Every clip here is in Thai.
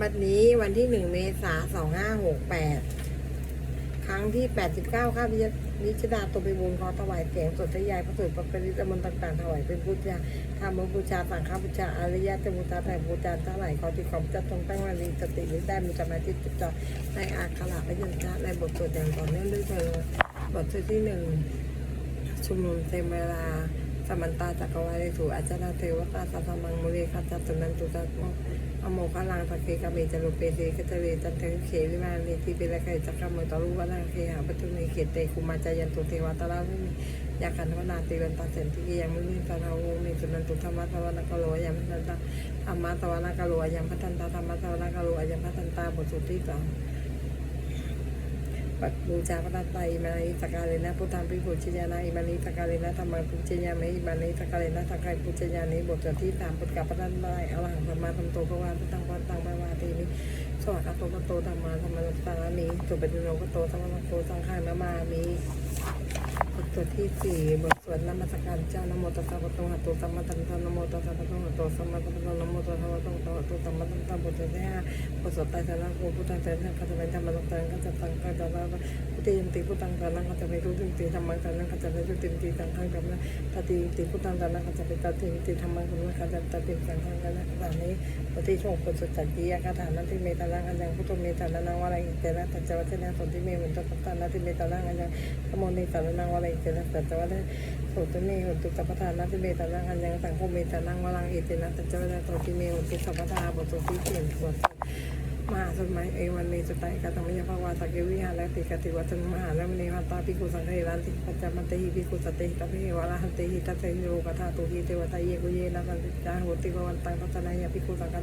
บัดนี้วันที่หนึ่งเมษาสองห้าหกแปดครั้งที่แปดสิบเก้าข้าพิวิชดาตัวไปบุญขอถวายเสียงสดทยายพระสุดพระปริตมนต์ต่างๆถวายเป็นพุทธาธรรมบูชาสังฆบูชาอริยะเจบูชาแต่บูชาทั้งหลายขอที่ขอบจะตรงตั้งวันนี้สติหรือได้มีสมาธิจิตจ่อในอาคาระพยัญชนะในบทสวดอย่างต่อเนื่องด้วยเธอบทสดที่หนึ่งชุมนุมเต็มเวลาสมันตาจักรวาลสู่อาจารย์เทวตาสัทธมังมุเรคัจตุนันตุตัตโม อโมฆลังสักเคกาเมจโรเปเสกัจเจเรจันเทเขวิมานีทีเปรไกจักรมตรุวนาเคหาปทุเมเขเตคุมาจายันตุเทวตาลาวิมิยากันวนาติวันตาเสนติยังมุนิตาราโวเมสุนันตุธรรมะตวนาคโลยังพันตาธรรมะตวนาคโลยังพันตาธรรมะตวนาคโลยังพันตาบทสุดที่สอง ปัจบูชาพระไตรอิมานิสกกาเลนะพุทธังปิปุชญานาอิมานิสกกาเลนะธรรมังปุชญามิอิมานิสกกาเลนะสังฆังปุชญานิบทสวดที่สามพุทธกับพระนันได้อรหังสัมมาสัมโตพระวานพุทธังพระตังพระวาทีนิสวัสดิ์อัตโตปโตธรรมาธรรมะสามีสุปฏิโนกโตสัมมาโตสังฆานามามี บทสวที่สี่บทสวดนมัสการเจ้านโมตัสสะภะคะวะโตสัมมาสัมพุทธังนโมตัสสะภะคะวะโตสัมมาสัมพุทธังนโมตัสสะภะคะวะโตโตสัมมาสัมพุทธังบทที่ห้าบทสวดไตรสรณคมพุทธังเตนะคัจจเป็นธรรมะตังคัจจตังคัจจตาปฏิยันติพุทธังสานังกัจจไปรู้ติติธรรมังสานังกัจจไปรู้ติติสังฆังกัมนะตติติพุทธังสานังกัจจไปตติติธรรมังกัมนะกัจจตติสังฆังกัมนะขณะนี้ปฏิโชคคนสุดจักรียะคาถานั้นทิเมตานังอันยังพุทโธเมตานังวะไรอิเตนะตัจจวัชนะสนทิเมมุนตตัตตานันทิเมตานังอันยังขโมนิตานังวะไรอิเตนะตัจจวัชนะโสตุเมหุตุตปทานันทิเบตานังอันยังสังโฆเมตานังวะไรอิเตนะตัจจวัชนะโสติเมหุตุสัพพทาบทสุที่เปลี่ยนบท มหาสมัยเอวันเนสไตกัตมยภาวาสักเกวิหารติกติวัตมหาและมณีพัตตาภิกขุสังเฮรันติปัจจมันเตหิภิกขุสติตะเพวะระหันเตหิตัสเสโยกธาตุหิเทวตาเยกุเยนะสันติจาโหติภวันตังพัฒนายภิกขุสังกัน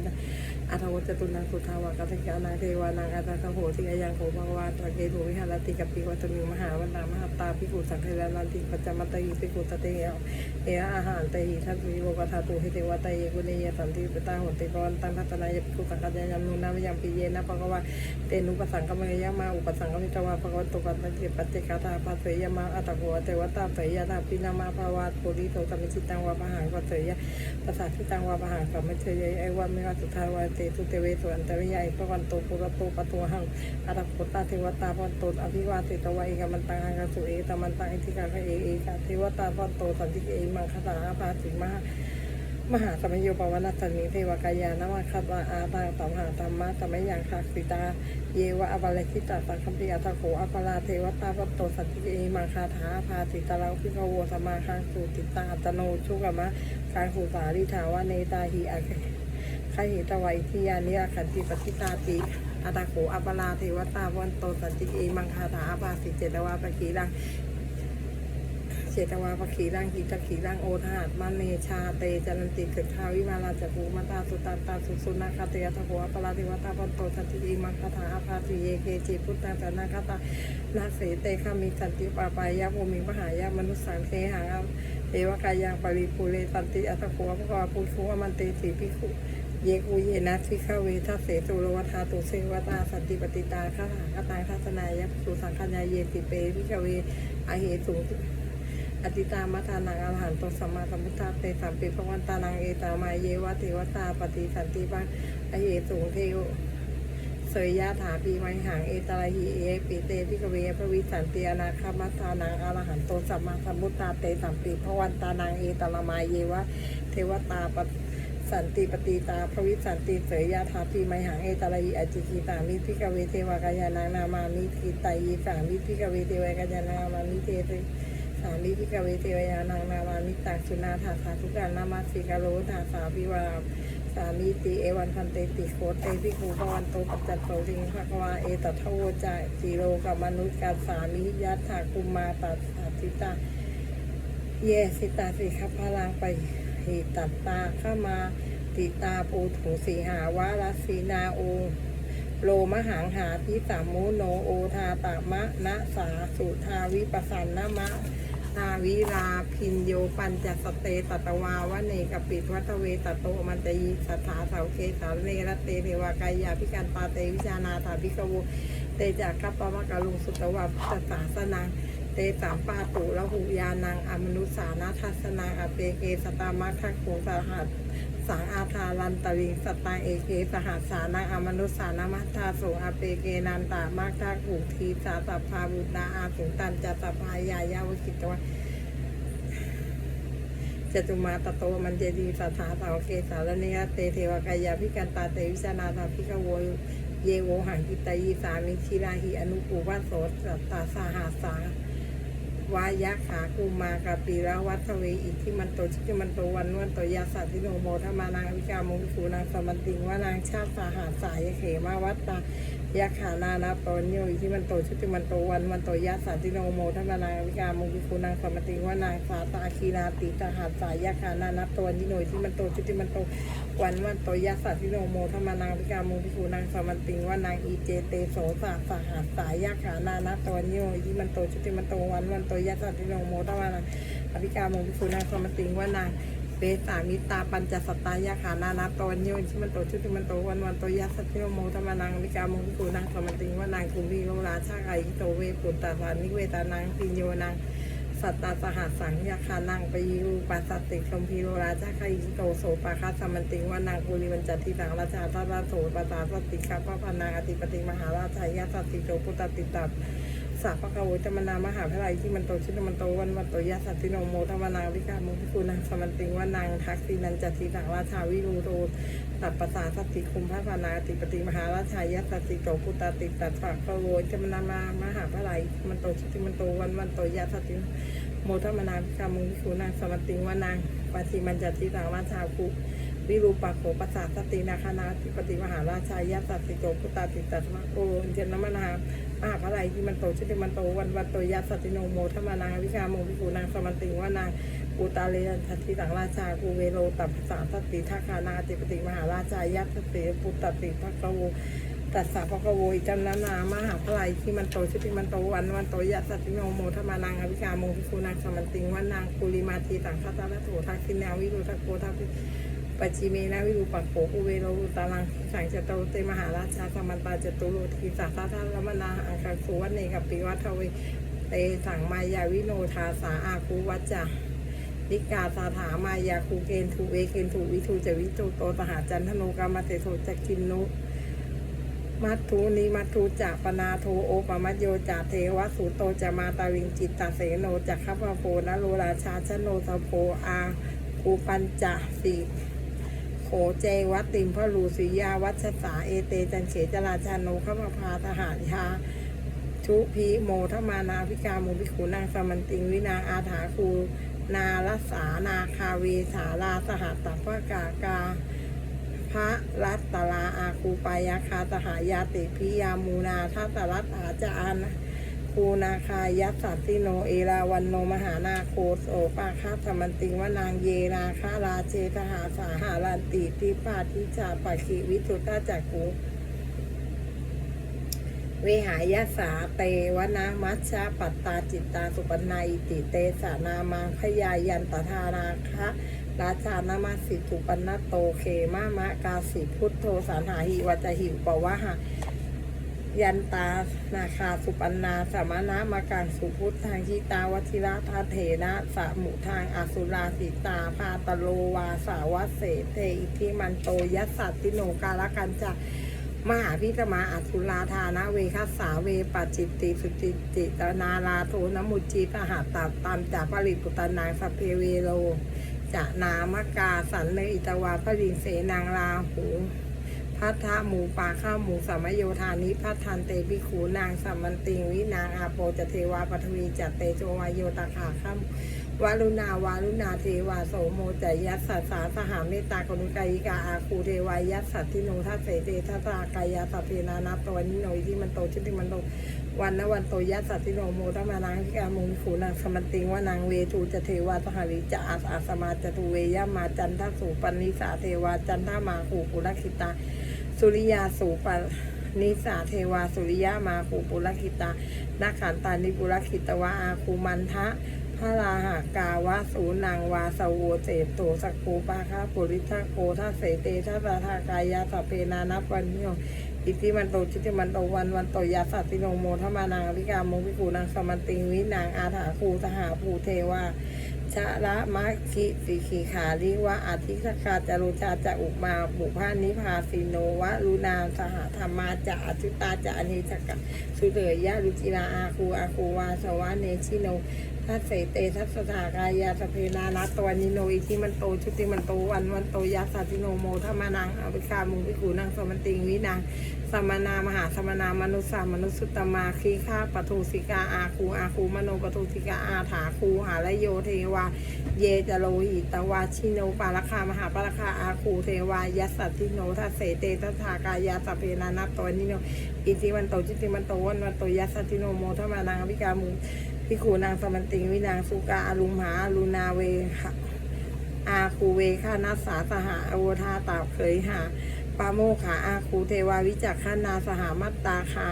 อัทวจตุนังสุทาวากัตยานาเทวานังอัตถโหติอายังโขภาวาตะเกตุวิหารติกับปิวัตมิมหาวันนามหาตาภิกขุสังเฮรันติปัจจมันเตหิภิกขุสติเออาหารเตหิทัสวิโวกธาตุหิเทวตาเยกุเยสันติปตาโหติภวันตังพัฒนายภิกขุสังกันยัมนุนามยังปิเยนะภควาเตนุปสังกมยมาอุปสังกมิตวาภควตุปัตติปัจเจกาตาภาเสยมาอัตโกเทวตาเสยตาปินามาภาวาโพธิโตตมิจิตังวาปะหังกเสยภาษาทิตังวาปะหังสัมมเชยไอวันเมวสุทาวาเตตุเตเวสุอันตริยายปวันโตปุระโตปะตัวหังอัตโกตาเทวตาพันโตอภิวาเตตวะเอกมันตังหังกสุเอตมันตังอิทิกาเอเอกาเทวตาพันโตสันติเอมังคตาภาสิมา มหาสมัยโยปวันัสสนิเทวกายานามาคัตวาอาตาตัมหาธรรมะสมัยยังคักสิตา เยวะอวาลคิตาสังคัมปิอัตโขอัปาราเทวตาวัตโตสันติเอมังคาถาภาติตาลังพิภโวสมาคังสุติตาอัตโนชุกมะคังสุสาริถาวะเนตาหิอาเคหิตวัยทิยานิอาคันติปฏิตาติอัตโขอัปาราเทวตาวันโตสันติเอมังคาถาภาสิเจตวาปกีรัง เจตวาปขีร่างหิตขีร่างโอทาตมันเนชาเตจันติเกิดข้าวิมาลาจัภูมาตาสุตาตาสุสุนาคาเตยตะโหอปราติวัตาปันโตสันติมังคาถาอาภาติเยเคจิพุทธาสนาคาตานาเสเตขามิสันติปาปายะโมมิมหายะมนุสสังเคหังเอวกายังปริปุเรสันติอัตโขภควาปุชุอมันเตสีพิคุเยกุเยนะทิฆาเวทัสเสตุโรวัาตุเสวตาสันติปฏิตาคาถาคตาทัศนายะสุสังขยาเยติเปพิฆเวอเหตุง อติตามัทานังอรหันโตสัมมาสัมพุทธาเตสัมปิภวันตานังเอตามาเยวะเทวตาปฏิสันติปังอเหสุงเทวเสยยะถาปีไมหังเอตาลหิเอปิเตพิกเวพระวิสันติอนาคามัทานังอรหันโตสัมมาสัมพุทธาเตสัมปิภวันตานังเอตาลมาเยวะเทวตาปสันติปฏิตาพระวิสันติเสยยะถาปีไมหังเอตาลหิอจิกิตามิพิกเวเทวกายานังนามามิทิตายีสามิพิกเวเทวกายานามามิเทตสามีพิกเวเทวยานางนามามิตังสุนาถาสาทุการนามาสิกาโรธาสาพิวาสามีติเอวันพันเตติโคเตพิคูพวันโตปัจจัตโตริงภควาเอตทโวจาจีโรกับมนุษย์กาสามิยัตถากุมาตัสสาธิตา เยสิตาสิขพลังไปหิตัตตาเข้ามาติตาปูถุสีหาวาลสีนาโอโลมหังหาพิสามมุโนโอทาตามะนะสาสุทาวิปสันนะมะ นาวิราพินโยปัญจสเตตตวาวะเนกปิดวัตเวตโตมันตยีสัทธาเสาเคสาเนรเตเทวากายาพิการปาเตวิชานาถาพิกวุเตจากขปมะกะลุงสุตวะพุทธศาสนังเตสามปาตุละหุยานังอมนุสานาทัสนังอเปเกสตามะทักโขสาหัส สังอาทารันตริงสตาเอเกสหัสสานังอมนุสสานามัทธาโสอาเปเกนันตามากทากุทีสาสัพพาบุตนาอาสุตันจัตพายายาวกิตวะจตุมาตโตมันเจดีสัทธาสาวเกสารเนียเตเทวกายาพิกันตาเตวิชนาตาพิกโวยเยโวหังกิตายีสามิชิราหิอนุปูวาโสสตตาสาหาสา วายะขากูมากาปีระวัตเวอิทิมันโตชิกิมันโตวันนวันโตยาสัตติโนโมธรรมานางวิกามุขูนางสมันติงว่านางชาติสาหาสายเขมาวัตตายะขานานาปนโยอิทิมันโตชิกิมันโตวันวันโตยาสัตติโนโมธรรมานางวิกามุขูนางสมันติงว่านางสาตาคีนาติตาหาสายยะขานานาปนโยอิทิมันโตชิกิมันโตวันวันโตยาสัตติโนโมธรรมานางวิกามุขูนางสมันติงว่านางอีเจเตโสสาสาหาสายยะขานานาปนโยอิทิมันโตชิกิมันโตวันวันโตยาสัตติโนโมธรรมานางอภิการมงพิคุณนางสมติงว่านางเปสามิตาปัญจสัตตายาขานานาตวันโยนชิมันโตชุติมันโตวันวันโตยัสสติโนโมธรรมนังอภิการมงคุณนางสมติงว่านางคุวีโลราชาไกโตเวปุตตาสานิเวตานางปิญโยนางสัตตาสหัสสังยาคานังปยูปัสสติคมพีโลราชาไกโตโสปาคาสมันติงว่านางกุลิวันจัตติสังราชาตาราโสปตาสติคาปพนางอธิปติมหาราชายาสติโตปุตตติตับ สัพพะกะโวจมนามหาพระไรที่มันโตชินมันโตวันวันโตยะสัตติโนโมธรรมนางวิกามุขคุณังสมันติงว่านางทักษินันจัติสังราชาวิรูโรตัปปสาสติคุมพระพานาติปติมหาราชายะสัตติโตพุตตติตัสสะกะโวจมนามามหาพระไรมันโตชินมันโตวันวันโตยะสัตติโมธรรมนาวิกามุขคุณังสมันติงว่านางปฏิมันจัติสังราชาคุวิรูปักโขปัสสาสตินาคานาติปติมหาราชายะสัตติโตพุตตติตัสสะโอเจนนมนาม หาพระไรที่มันโตชื่อมันโตวันวันโตยัสติโนโมธรรมานางวิชาโมวิภูนางสมันติงว่านางปูตาเลนทัตติสังราชากูเวโรตัปสาสติทัคานาติปติมหาราชายัสสติปุตตติภคโวตัสสะภคโวอิจันนานามหาพระไรที่มันโตชื่อมันโตวันวันโตยัสติโนโมธรรมานางวิชาโมวิภูนางสมันติงว่านางกุลิมาทีสังฆตาลโถทักษินาวิรุทักโกทักิ ปัจจิเมนะวิรูปักโขอุเวโรตาลังสังจโตเตมหาราชาสมันตาจตุโรทีสัทธาทารมนาอังคสุวัตเนกับปิวัทเวเตสังมายาวิโนทาสาอาคูวัจจานิกาสาถามายาคูเกนทูเวเกนทูวิทูจวิทูโตสหาจันทโนกามาเตโทจักกินนุมัททูนิมัททูจะปนาโทโอปมัจโยจะเทวสุโตจะมาตาวิงจิตตาเสโนจะคัพโพนโลราชาชโนสโพอาคูปัญจสี เจวัตติมพระลูสุยาวัชสาเอเตจันเขจราชาโนขมาพาทหารยาชุพีโมทมานาพิกาโมพิขูนางสมันติงวินาอาถาคูนาลสานาคาเวสาลาสหัตตปกากา พระรัตตลาอาคูปายาคาตหายาติพิยามูนาทัตตรัตอาจารย์ คูนาคายัสสัตติโนเอราวันโนมหานาโคโสปาคาธรรมติงวนางเยนาคาราเจทหาสาหารันติทิปาทิจาปะคิวิทุตาจักกูเวหายาสาเตวนามัชชาปัตตาจิตตาสุปนัยติเตสานามังขยายันตธานาคะราชานามาสิทุปันโตเคมามะกาสิพุทโธสันหาหิวัจหิวปวะหะ ยันตานาคาสุปันนาสามนามาการสุพุทธทางชิตาวชิระทาเถนะสามุทางอสุราสิตาพาตโลวาสาวเสเทอิทิมันโตยัสสัตติโนกาลกันจะมหาพิตมาอสุราธานะเวคัสสาเวปัจจิตติสุจิจิตนาลาโทนมุจีตหาตาตามจากปริปุตนางสเพเวโลจะนามกาสันเนอิตวาพริงเสนางลาหู พัทธหมูป่าข้าวหมูสัมมโยธานิพัทธันเตปิขูนางสัมมันติงวินางอาโปจเทวาปทวีจัตเตโจวายโยตาขาข้าม วารุณาวารุณาเทวาโสโมจยัสสะสาสหาเมตตากรุณกายิกาอาคูเทวายัสสัตติโนทัสเสเตทัตากายาสัพเพนานับตวันนิโนยที่มันโตชิติมันโตวันนวันโตยัสสัตติโนโมตมานางพิกามุงขูนางสมันติงว่านางเวทูจะเทวาสหริจะอาสอาสมาจตุเวยามาจันทสุปันิสาเทวาจันทมาหูปุรคิตา สุริยาสูปนิสาเทวาสุริยามาภูปุรคิตานาขันตานิปุรคิตวะอาคูมันทะ ระราหากาวะสูนางวาสโวเจโตสกคูปาคาปุริทะโกทัเสเตทัสะทากายาสเพนานับวันนิโยอิติมันโตจิติมันโตวันวันโตยาสัตติโนโมทมานางอภิกามงพิกูนางสมันติงวินางอาถาคูสหาภูเทวาชะระมะคิสิขีขาลิวะอาทิสกาจารุชาจะอุมาบุพานิพาสิโนวะลุนามสหธรรมาจะอจุตาจะอเนจกะสุเดยยะรุจิราอาคูอาคูวาสวะเนชิโน ทัสเสเตทัสสถากายาสเพนานัตตวันนิโนอิทิมันโตชุติมันโตวันวันโตยัสสะติโนโมธรรมานังอวิกามุงพิกูนังสมันติงวินังสมนามหาสมนามนุสสามนุสุตตมาคีฆาปทุสิกาอาคูอาคูมโนปทุสิกาอาถาคูหาลโยเทวา เยจโลหิตวาชิโนปาลคามหาปาลคาอาคูเทวายัสสติโนทัสเสเตทัสทากายาสเพนานัตตวนิโนอิติวันโตจิติมันโตวันวันโตยัสสติโนโมทมานังอภิกามุ พิขูนางสมันติงวินางสุกาอรุมหาอรุนาเวหะอาคูเวคานัสสาสหาอโวธาตาเคยหาปาโมขาอาคูเทวาวิจักขานาสหามัตตาคา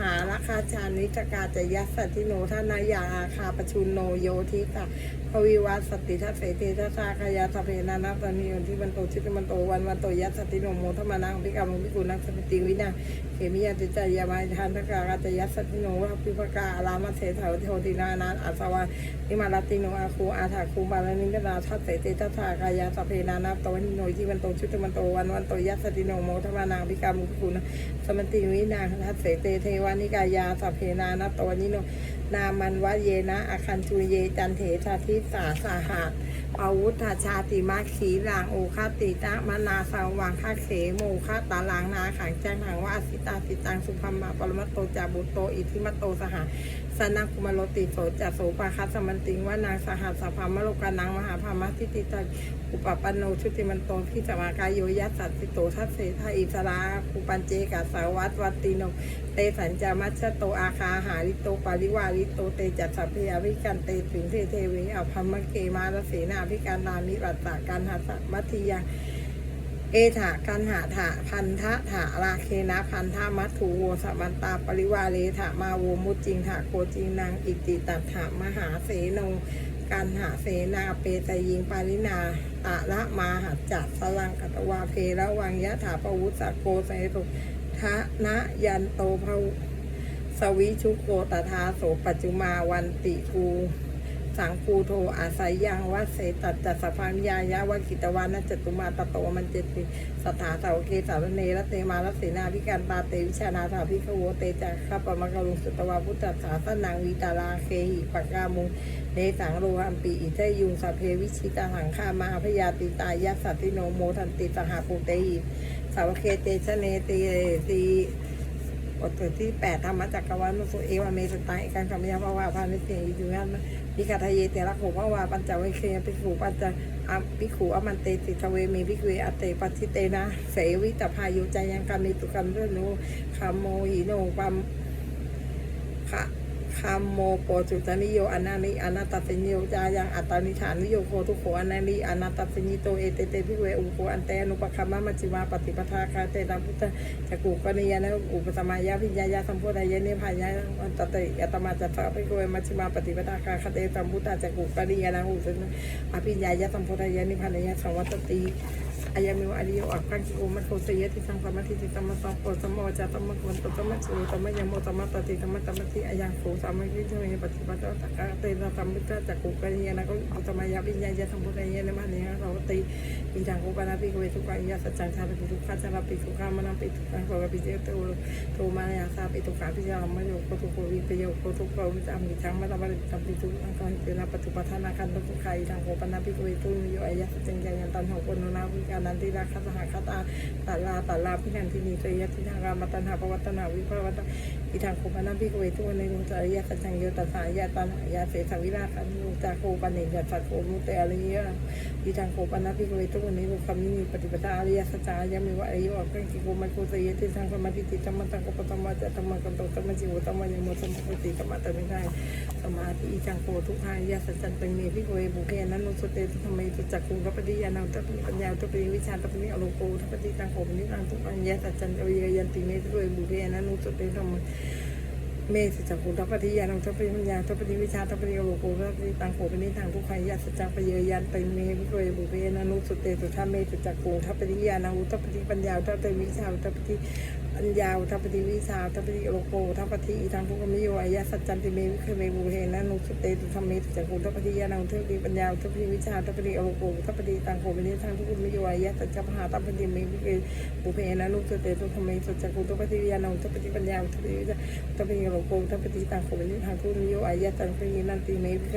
หาราคาชานิจกาจะยัสสติโนทานายาอาคาปชุนโนโยทิตาภวิวัสสติทัสเสเตทัสสาคายาสเพนานัตานิโยทิมันโตชิตมันโตวันวันโตยัสสติโนโมทมานังพิกามุพิกุนังสติติวินาเขมิยาติจายามาทานทกากาจะยัสสติโนวะพิภกาอารามาเสถาโทตินานาอาสวานิมาลติโนอาคูอาถาคูบาลนิกนาทัสเสติทัสสากายาสเพนานัตวันโนที่วันโตชุตมันโตวันวันโตยัสสติโนโมทมานังพิกามุพิกุนังสมติวินาทัสเสเตเทวนิกายาสัพเพนานะตตวนิโน นามันวะเยนะ อคันจูเยจันเถชาทิสาสาหาตอาวุธาชาติมาขีลางโอคาติตะมนาสาวังคาเขโมคาตาลางนาขังแจ้งหังว่าอสิตาสิตังสุภมมาปรมัตโตจาบุตโตอิทิมัตโตสหา สนักกุมารโลติโสจัสโสปาคัสมันติงว่านางสหัสสะพามโลกานังมหาพามาทิติตาอุปปันโนชุติมันโตพิสมากายโยยัสสัตติโตทัสเสทาอิสราภูปันเจกาสาวัตวัตติโนเตสัญจามัชโตอาคาหาริโตปาริวาริโตเตจัตสัพเพยวิกันเตถึงเทเทเวอภัมมะเกมาลเสนาพิการนามิรัตตาการหัสมัทธิยัง เอถากันหาถาพันธะถาราเคนะพันธะมัทถูโวสมัน ตา ปริวาเลถามาโวมุจิงถาโกจิงนางอิติตัตถามหาเสโนการหาเสนาเปตยิงปารินาตะละมาหัจจัดสลังกัตวาเพระวังยะถาปวุสสะโกไสตุทะนะยันโตภวสวิชุโกตถาโสปัจจุมาวันติภู สังคูโทอาศัยยังวัดเสตัดจัสภามยายะวักิตวานะจตุมาตโตมันเจติสถาเสาเกสารเนรเตมาลเสนาพิการตาเตวิชานาถาพิขโวเตจักขปมะกรุงสุตวาพุทธศาสนังวิตาลาเคหิปกามุงเนสังโลหัมปีอิเทยุงสเพวิชิตาหังคามาพยาติตายัสสติโนโมทันติสหปุเตหิสาวเคเตชเนตีตี บทที่แปดธรรมจักรวาลนุสุเอวเมสตังเอกังคำยาภาวาพานิเสียงอิจุยันพิคาทะเยเตระโขภาวาปัญจเวเคปิขูปัญจอภิขูอมันเตติทเวมีพิกเวอเตปัติเตนะ เสวิตพายุใจยังกามิตุกันเรนุคามโมหิโนปัมคะ คามโมโปจุตานิโยอนานิอนาตตินิโยจายังอัตตานิฐานิโยโคทุโขอนานิอนาตตินิโตเอเตเตพิเวอุโคอันเตนุปคัมมะมัจจิมาปฏิปทาคาเตนะพุทธจักกุกนิยานะอุปสมายาพิญญายาสัมโพธายเนพายาอันตติอัตมาจัตตาภิกเวมัจจิมาปฏิปทาคาคาเตสัมพุทธจักกุกนิยานะอุปสมอภิญญายาสัมโพธายนิพานายาสังวัตติ อายามิวอริโยอักขังกิโกมัตโคเสยติสังสมาธิติสัมมาสัมโพสัมมจาตัมมะกวันตตมมะจิโอตัมมะยมโมตมมะตติตมมะตมมะติอายังโคสัมมะกิเทเวปฏิปทาตะกะเตนะสัมมิตะจักกุกะนิยานะก็อุตมายาวิญญาณสัมพุทธายะนะมะเนหะสวัตติอิทังโกปะนาภิโกเวทุกขังยาสัจจังชาปิทุกขัจาราปิทุกขามะนะปิทุกขังโกปิเจโตโทมายาสาปิทุกขาปิจามะโยโคทุโกวิปโยโคทุโกวิจามิจังมะตะบะตัมปิทุอังคังเตนะปฏิปทานาคันตุกขัยทังโกปะนาภิโกเวตุโยอายะสัจจังยันตันหงโกโนนาวิกานันติราคัสหคตาตาลาตาลาพินันทินีเตยทิทางรามัตันหาปวัตนาวิภาวัตอิทังโคปะนาภิกเวตุในโลจายะสัจจังโยตัสายะตันยาเสสวิราคันโยจาโคปะเนยัสโคมุเตอริยะอิทังโคปะนาภิกเวตุในโลคัมมินีปฏิปทาอริยสัจายะมิวะอริยอักขังกิโกมัจโคตยะทิสังสมาธิติธรรมตังโกปตมะจะธรรมกันโตธรรมจิวธรรมยโมสมปติธรรมะตมิได้สมาธิอิจังโคทุกขายะสัจจันเป็นเมภิกเวบุเพนันนุสเตธรรมตุจักคุงกัปปิยานังตัปปิปัญญาตัปปิวิชาตัปนิอโลโกทัปปิตังโคมนิรังทุกปัญญาสัจจันเอเยยันติเมภิกเวบุเรนันุสเตธรรมเมสิจักขุทัพปฏิยานังทัพปฏิปัญญาทัพปฏิวิชาทัพปฏิโลโกทัพปฏิตังโขปนิทางทุกขายาสัจจปเยยันติเมวิโรยบุเรนานุสุเตสุธาเมสุจักขุทัพปฏิยานังทัพปฏิปัญญาทัพปฏิวิชาทัพปฏิ อัญญาวทัพปฏิวิชาทัพปฏิโลโกทัพปฏิอีทางทุกมิโยอายะสัจจันติเมวิเคเมบูเฮนะนุสเตตุธรรมเมตุจักกุทัพปฏิยานังเทวีปัญญาทัพปฏิวิชาทัพปฏิโลโกทัพปฏิตังโคมินิทางทุกมิโยอายะสัจจพหาทัพปฏิเมวิเคบูเฮนะนุสเตตุธรรมเมตุจักกุทัพปฏิยานังทัพปฏิปัญญาทัพปฏิวิชาทัพปฏิโลโกทัพปฏิตังโคมินิทางทุกมิโยอายะสัจจพหานันติเมวิเค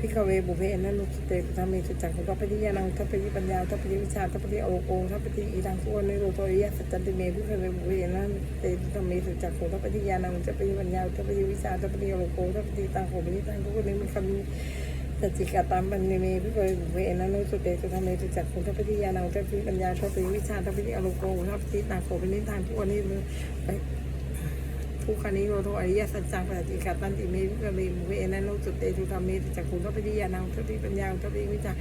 พิคเวบุเพนันุสเตตุธรรมิสุจักขุทัพปิยานังทัพปฏิปัญญาทัพปฏิวิชาทัพปฏิโอโกทัพปฏิอีทังสุวรรณโรโตริยสัจจันติเมพิคเวบุเพนันเตตุธรรมิสุจักขุทัพปิยานังทัพปฏิปัญญาทัพปฏิวิชาทัพปฏิโอโกทัพปฏิตังโขมิตังทุกคนนี้มันคำสัจจิกาตามปันเมพิคเวบุเพนันุสุเตตุธรรมิสุจักขุทัพปิยานังทัพปฏิปัญญาทัพปฏิวิชาทัพปฏิโอโกทัพปฏิตังโขมินิตังทุกคนนี้ไป ทุกขานิโรโทอริยสัจจังปฏิกาตันติเมวิกเวมุเวนันโลจุตเตทุธรรมเมติจักขุนทัพพิยานังทัพพิปัญญาทัพพิวิจาร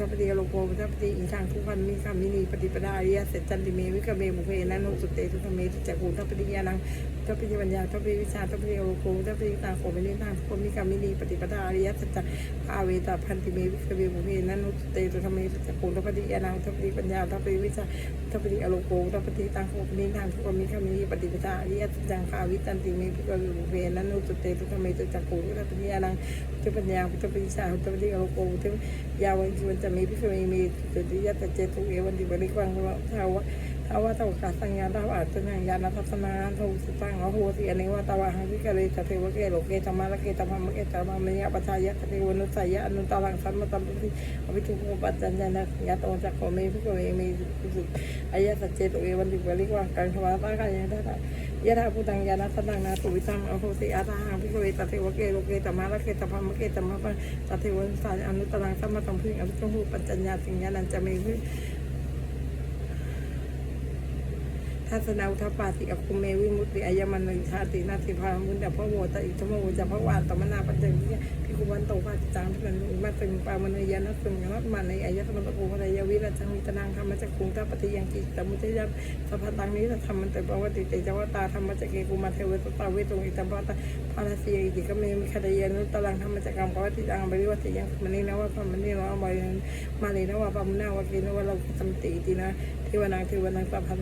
ทธปฏิโลโกพุทธปฏิอิทังทุกขันมิคามินีปฏิปดาอริยเสจันติเมวิกเวมุเวนันโนสุเตตุธรรมเมติจักขุทัพพิยานังทัพพิปัญญาทัพพิวิชาทัพพิโลโกทัพพิตังโขเมนิทังทุกมิคามินีปฏิปดาอริยสัจจังภาเวตาพันติเมวิกเวมุเวนันโนสุเตตุธรรมเมติจักขุทัพพิยานังทัพพิปัญญาทัพพิวิชาทัพพิอโลโกทัพพิตังโขเมนิทังทุกมิคามินีปฏิปดาอริยสัจจังภาวิตันติเมวิกเวบุเวนันโนุเตตุธรรมเมตุจักขุทธปัญญานังพุทธปัญญาพุทธปิชาทธปฏิโลโกพุทธยาวันจุวันจะมีพิเศษมีสุติยัตเจตุเอวันติบริกวังเทาวะ ทาวะตวกาสัญญาทาวะอัตถังญาณทัศนาทวสุตังอโหติอเนวตาวะหังวิกเรตเทวเกโลเกธรรมะละเกธรรมะเกธรรมะเมยปัจจายะเทวนุสัยยะอนุตาลังสัมมตัมปิอวิทุโกปัจจัญญาณยะตจักโขเมพิกเอมีสุอายะสัจเจตุเอวันติบริกวังกังทวะตากายะทะยะถาพุตังยานาสตังนาตุวิตังอโหติอาตาหังพิกเวตเทวเกโลเกตมะละเกตพามะเกตมะปะตเทวันสายอนุตรังสัมมาตัมพิอภิจงหูปัจจัญญาสิงญานันจะเมีวิ ทัศนาอุทปาติอคุเมวิมุตติอายมันนิชาตินาติพามุนดาพระโวตอิทมโวจะพระวานตมนาปัจจัยพิคุวันโตภาจิจังพิกันมาตึงปามนยานัสงยัตมาในอายตมันตะโกภรยวิรัจังวิตนังธรรมจักคุงตาปฏิยังกิตมุจยับสัพพตังนี้ธรรมมันแต่ปวติเตจวตาธรรมจักเกกุมาเทวตตาเวตุงอิตัมปตาภาราสีอิติกเมมิคดายานุตลังธรรมจักกังปวติจังบริวัติยังมณีนวะพมณีนวะบริมาลีนวะปามนาวะกินวะเราสัมติตินะเทวนาเทวนาสัพพัน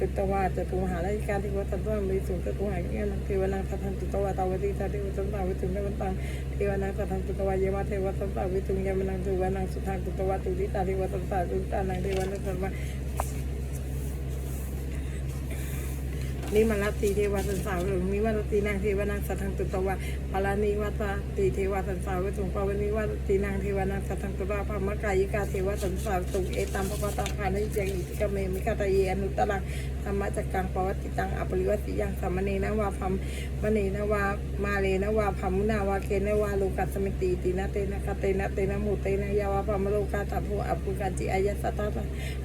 สุตวาจะตุมหาราชการที่วัดตันต้นมีสูงตุหาเงี้ยนังเทวนาสัทธันตุตวาตาวติตาเทวตันตาวิถุงเทวันตังเทวนาสัทธันตุตวาเยวาเทวตันตาวิถุงยมนังตุวานังสุทังตุตวาตุติตาเทวตันตาตุตานังเทวนาสัทวา นิมาลตีเทวสันสาวหรือนิวัตตีนางเทวานางสัทธังตุตวาปาลานิวัตตีเทวสันสาววิตุงปาวนิวัตตีนางเทวานางสัทธังตุตวาพามกายิกาเทวสันสาวตุงเอตัมปปตาคานิจังอิติกเมมิกาตเยอนุตลังธรรมจักกังปวัติตังอปริวัติยังสัมมเนนวาพัมมเนนวามาเลนวาพัมมุนาวาเกนวาโลกัสมิติตินะเตนะกะเตนะเตนะมุเตนะยาวาพัมโลกาตาภูอปุกัจจิอายสัตตา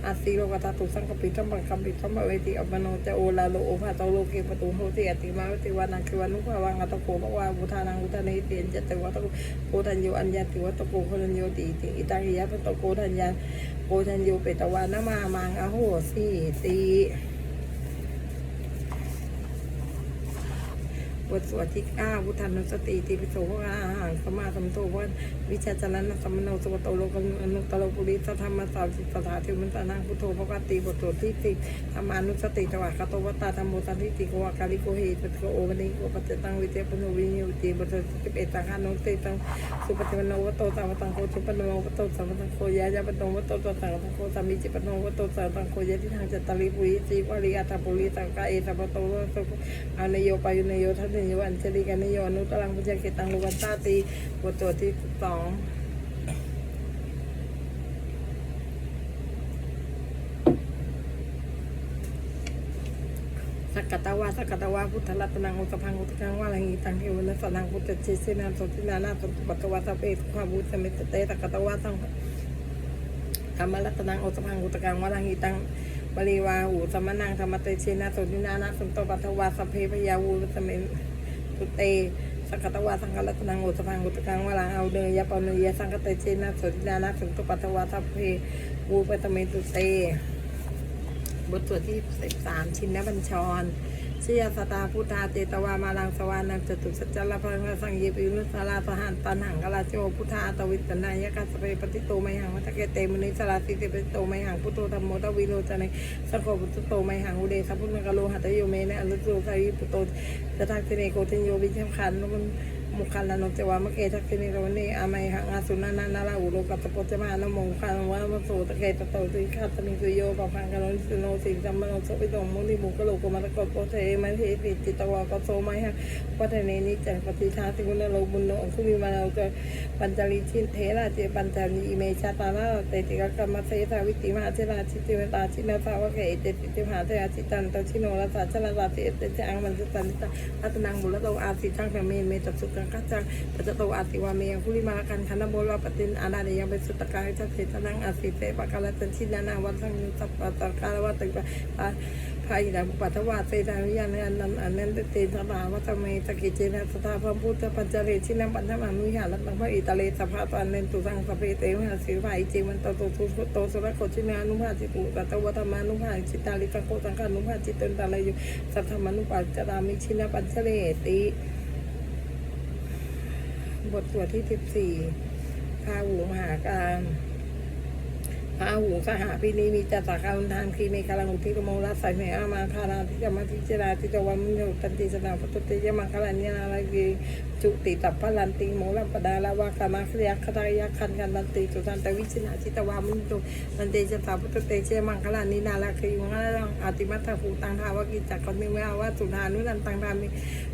อาสีโลกตาตุสังกปิตัมปังคัมปิตัมเวติอปโนจะโอลาโลโอภาตโลเกปตูโหติอติมาติวานังคิวานุภาวังอัตโกภวาบุทานังอุทานิเตียนจตวัตโกโพธัญโยอัญญาติวัตโกโคทัญโยติติอิตังยะปตโกธัญญาโกธัญโยเปตวานะมามังอโหสิติ บ ทสวดที่เก้าพุทธานุสติติปิโสภะอาหังสมาสัมโตวันวิชาจรณะสัมโนสวตโตโลกอนุตโลปุริสธรรมสาวสิสถาเทวมันตานังพุทโธภะกติบทสวดที่สิบธรรมานุสติตวะคาโตวตาธรรมโมตันทิติโกวากาลิโกเฮตุโกโอวันนิโกปัจจตังวิเตปโนวิญญติบทสวดที่สิบเอ็ดตังคานุติตังสุปฏิปโนวโตสัมปตังโคชุปโนวโตสัมปตังโคยายาปโนวโตตังตังโคสามิจิปโนวโตสัมปตังโคยะทิทางจัตตาริปุริจีวาริอัตตปุริตังกาเอสัพพโตวโตอานโยปายุนโยทัตโยอัญชลิกันโยอนุตรังพุจเกตังโลกันตาตีบทสวดที่สองสักกตวาสักกตวาพุทธรัตนังอุตพังอุตกังวาลังอีตังเทวนัสนังพุทธเจเสนันสตินานาสตุปัตตวาสเปสุขาบุตสมิตเตสักกตวาสังธรรมรัตนังอุตพังอุตกังวาลังอีตังบริวาหูสมนังธรรมเตเชนะสตินานาสตุปัตตวาสเพพยาวูสเม ตุเต สังคตวาสังฆรัตนังโอสพังอุตกังวาลังเอาเดยยปนุยสังคเตเชนะสตินานะสุตุปัตวาทัพเพวูปตเมตุเต บทสวดที่สิบสามชินนบัญชร ชียสตาพุทธาเจตวามาลังสวานังจตุสัจจลพังสังเยปิรุสาราสหันตันหังกลาโจพุทธาตวิตนายกัสเปปฏิโตไมหังวัตเกเตมุนิสลาสิเตปฏิโตไมหังพุทโธธรรมโมตวิโรจนะสโฆพุทโตไมหังอุเดสพุทธกโลหัตโยเมนะอนุโสสายิปุโตจะทักเสเนโกเทนโยวิชัมขันนุมุ ขันลานจวามะเกทักเสเนโรเนอามัยหังอาสุนานานาลาอุโลกัตโปจมานโมขันวะมะโสตะเกตโตติขัตมิสุโยปะพังกะโนสุโนสิสัมมโนโสปิโตมุนิมุกโลกมะตะกโปเทมะเทติจิตวะกโสไมหังวัฒเนนิจังปฏิทาติกุณโลบุญโนคุมิมาเราจะปัญจลิชินเทระเจปัญจลีเมชาตาลาเตติกกรรมเสสาวิติมหาเจราชิติเวตาชินาภาวะเกเตติมหาเทราชิตันตชิโนรัสสะชลาตาเตเตจังมันจะตันตอัตนังบุรโตอาสิจังเมเมตสุกังกัจจังปัจโตอาสิวาเมยังคุลิมากันคันโมลวปตินอานาเนยังเป็นสุตกายจัตเตตนังอาสิเตปะกาลตันชินานาวัสังสัพปะตะกาลวัตตะภายหลังปัตวาเตตาวิยานันนันอันนั้นเตสมาวัตเมตะกิเจนะสตาพระพุทธปัญจเรชินังปัญจมานุยาลัตังพระอิตาเลสภาตันเนตุสังสเปเตมหาสิวายเจมันโตโตทุโตสุรโคชินานุภาจิตุตัตวธรรมานุภาจิตาลิกโกตังคานุภาจิตันตาลยุสัทธมานุปัจจรามิชินะปัญจเรติ บทสวดที่สิบสี่พาหูมหาการ พาหูสหพินีมีจัตตาการทานคีเมฆาลังอุทิกโมรัสใส่เมอามาคาราทิจามาทิจราทิจวันมุโยตันติสนาปตุเตยมังคลานินาลากีจุติตัพพลันติโมลัมปดาลาวากามาคริยคตายาคันกันลันติสุตันตวิชนาจิตวามุนโตนันเตจตาปตุเตเจมังคลานินาลาคีมังคลาอติมัตถภูตังทาวกิจักคนนึงว่าว่าสุธานุนันตังรามิ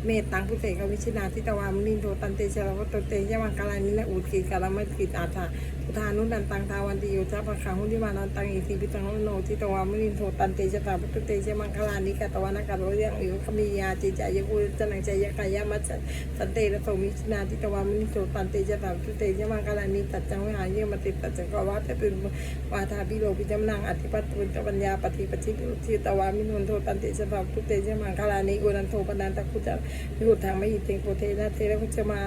เมตตังพุเตกวิชนาทิตวามุนิโตตันเตเจรวัตเตเจมังคลานินาอุดกีกาลมัตกิตอาถาพุทธานุนันตังทาวันติโยจะปะขังหุติมานันตังอิทิปิตังโนทิตวามุนินโทตันเตจตาพุทธเตจมังคลานิกาตวานาการโรยังอิวขมิยาจิจายกุจนังใจยกายามัจสันเตระโสมิชนาทิตวามุนินโทตันเตจตาพุทธเตจมังคลานิตัจจังวิหารเยมติตัจจังกวาตเตตุวาทาบิโลปิจมนังอธิปัตตุจปัญญาปฏิปชิทิตวามินุนโทตันเตจตาพุทธเตจมังคลานิโกนันโทปนันตะคุจวิหุทางไม่หิเตงโกเทนะเทระคุจมา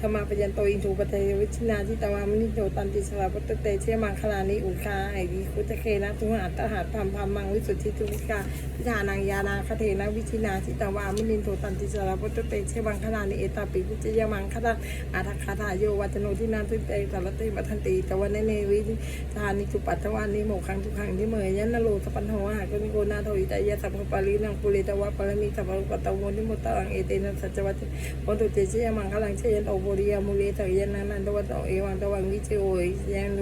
ธรรมาปยันโตอินทูปเทวิชนาทิตวามินิโตตันเติสระพุตเตเชมังคลานิอุคาไอดีคุตเคนะทุหาตหาพัมพัมมังวิสุทธิทุวิกาพิธานังยานาคเทนะวิชินาทิตวามินินโตตันติสารพุตเตเชมังคลานิเอตาปิวิจยมังคลาอาทัคคาทาโยวัจโนทินาทุเตสารเตมัทันติตวันเนเนวิทานิจุปัตตวานิโมขังทุขังที่เมยยันนโลสปันโหหากนิโกนาโทอิตายะสัพพปารีนังปุเรตวะปรมิสัพพะปตะโมนิโมตตรังเอเตนะสัจวัตวันตุเตเชมังคลังเชยันโอโบริยมุเรตยันนันนันตวัตโอเอวังตวังวิเชโอยัน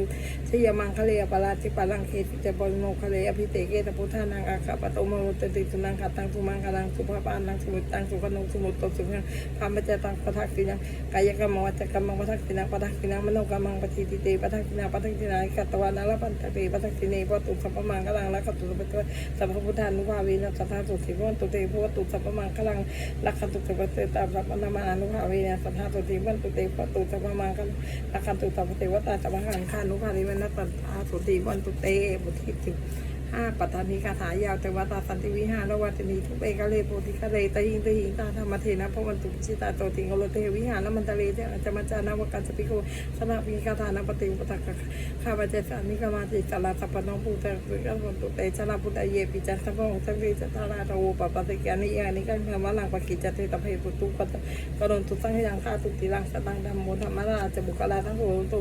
เชยมังคเลปาราติปาลังเคติจะบริโนคเลอภิเตเกตพุทธานังอาคาปโตมโนตติสุนังคตังสุมังคลังสุภาปานังสมุตตังสุขนงสมุตตสุขังพามปเจตังปทักษินังกายกรรมวัจกรรมปทักษินังปทักษินังมโนกรรมังปฏิติเตปทักษินังปทักษินังกัตตวานาลปันตเตปทักษิเนปตุสัพพมังคลังละขตุสัพพสัพพพุทธานุภาเวนะสัทธาสุสิวันตุเตภวตุสัพพมังคลังละขตุสัพพเตตาสัพพนามานุภาเวนะสัทธาสุสิวันตุเตภวตุสัพพมังคลังละขตุสัพพเทวตาสัพพหังคานุภาเวนะสัทธาสุสิวันตุเตบุทิสิห้าปัตตานีคาถายาวแต่วัตาสันติวิหารวัตนีทุเปกะเลโพธิกะเลตหิงตหิงตาธรรมเทนะพวันตุชิตาโตติงโอโลเทวิหารมันตะเลเจจะมาจานาวกันสปิโกสนาปีคาถานปฏิปตะข้าพเจ้านิกามาติจาราสัพพนองปูเตปิกะวันตุเตชนะพุทธเยปิจันทพงสังเวจตาราโตปปติกานิยานิกันธรรมลังปกิจเตตะเพปุตุปตกรณตุสังยังคาตุติลังสตังธรรมโมธรรมราชบุคลาทั้งโหตุ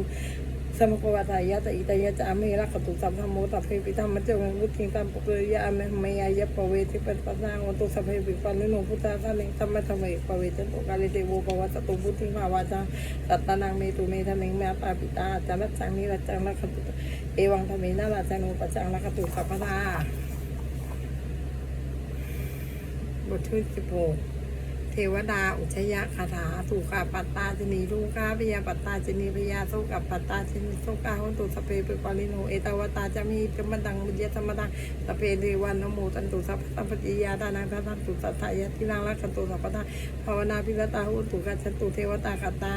สมภวตายะตอิตายะจามิรักขตุสัมภโมตัพเพปิธรรมเจวังวุฒิตัมปุริยะเมเมยายะปเวทิปัสสนังวันตุสัพเพปิปันนิโนพุทธาสันนิธรรมะธรรมเอกปเวจันตุกาลิเตโวปวัตตุพุทธิภาวาจาสัตตานังเมตุเมธเมงเมตตาปิตาจารัจังนิรัจังรักขตุเอวังธรรมินาราจานุปจังรักขตุสัพพทาบทที่สิบหก เทวดาอุชยคาถาสุขาปัตตาจนีลูกาพยาปัตตาจนีพยาโสกับปัตตาจนีโสกาหุนตุสเปเปปาลิโนเอตาวตาจะมีจมดังมุญยธรรมดังสเปเรวันนโมตันตุสัพพสัมปจิยาดานังทันตุสัทธายะทิรังรักขันตุสัพพทาภาวนาพิรตาหุตุกัจฉันตุเทวตาคตา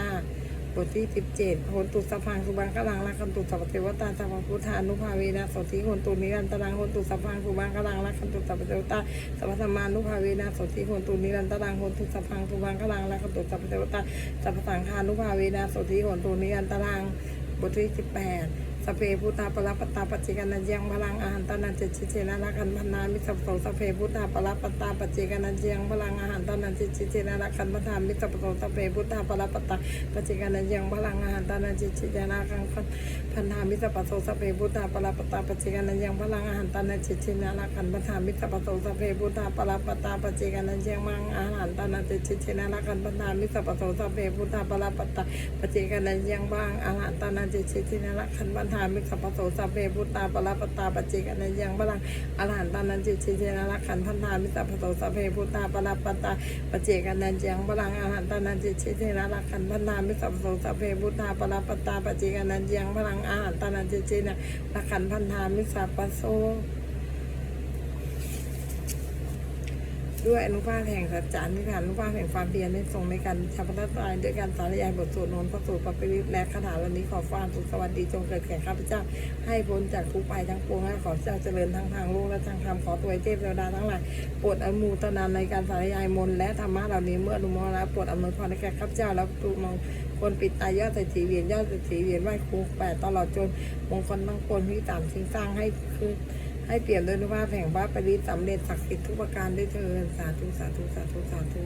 บทที่สิบเจ็ดโหนตุสัพพังสุบังกลังรักขันตุสัพเทวตาสัพพุทธานุภาเวนะสติโหนตุนิรันตรังโหนตุสัพพังสุบังกลังรักขันตุสัพเทวตาสัพพธรรมานุภาเวนะสติโหนตุนิรันตรังโหนตุสัพพังสุบังกลังละขตุสัพเทวตาสัพพสังฆานุภาเวนะสติโหนตุนิรันตรังบทที่สิบแปด สเพพุทธาปรัปตาปัจจิกานัญญังพลังอาหารตานันเจชิเจนะละคันพนามิสัพโสสเพพุทธาปรัปตาปัจจิกานัญญังพลังอาหารตานันเจชิเจนะละคันพนามิสัพโสสเพพุทธาปรัปตาปัจจิกานัญญังพลังอาหารตานันเจชิเจนะละคันพนามิสัพโสสเพพุทธาปรัปตาปัจจิกานัญญังพลังอาหารตานันเจชิเจนะละคันพนามิสัพโสสเพพุทธาปรัปตาปัจจิกานัญญังพลังอาหารตานันเจชิเจนะละคันพนามิสัพโสสเพพุทธาปรัปตาปัจจิกานัญญังพลังอาหารตานันเจชิเจนะละคันพันนามิสัพโสสัพเพพุตตาปรัปตาปัจจิกอนันยังพลังอรหันตานันเจชิเจนะละขันพันนามิสัพโสสัพเพพุตตาปรัปตาปัจจิกอนันยังพลังอรหันตานันเจชิเจนะละขันพันนามิสัพโสสัพเพพุตตาปรัปตาปัจจิกอนันยังพลังอรหันตานันเจชินะละขันพันนามิสัพโส ด้วยอนุภาพแห่งสัจจานิพพานอนุภาพแห่งความเพียรในทรงในการชาปนตายด้วยการสาธยายบทสวดมนต์พระสูตรปฏิริและคาถาเหล่านี้ขอฟ้ามสุขสวัสดีจงเกิดแก่ข้าพเจ้า ให้พ้นจากทุกภัยทั้งปวงและขอเจ้าเจริญทั้งทางโลกและทางธรรมขอตัวเทพเทวดาทั้งหลายโปรดอนุโมทนาในการสาธยายมนต์และธรรมะเหล่านี้เมื่ออนุโมทนาโปรดอำนวยพรในแก่ข้าพเจ้าแล้วตูมองคนปิดตายยอดใส่ถีเวียนยอดใส่ถีเวียนไหว้ครูแปดตลอดจนมงคลทั้งปวงที่ตามสิ่งสร้างให้คือ ให้เปลี่ยนด้วยนุภาพแห่งพระปริตรสำเร็จศักดิ์สิทธิ์ทุกประการด้วยเถิดสาธุสาธุสาธุสาธุ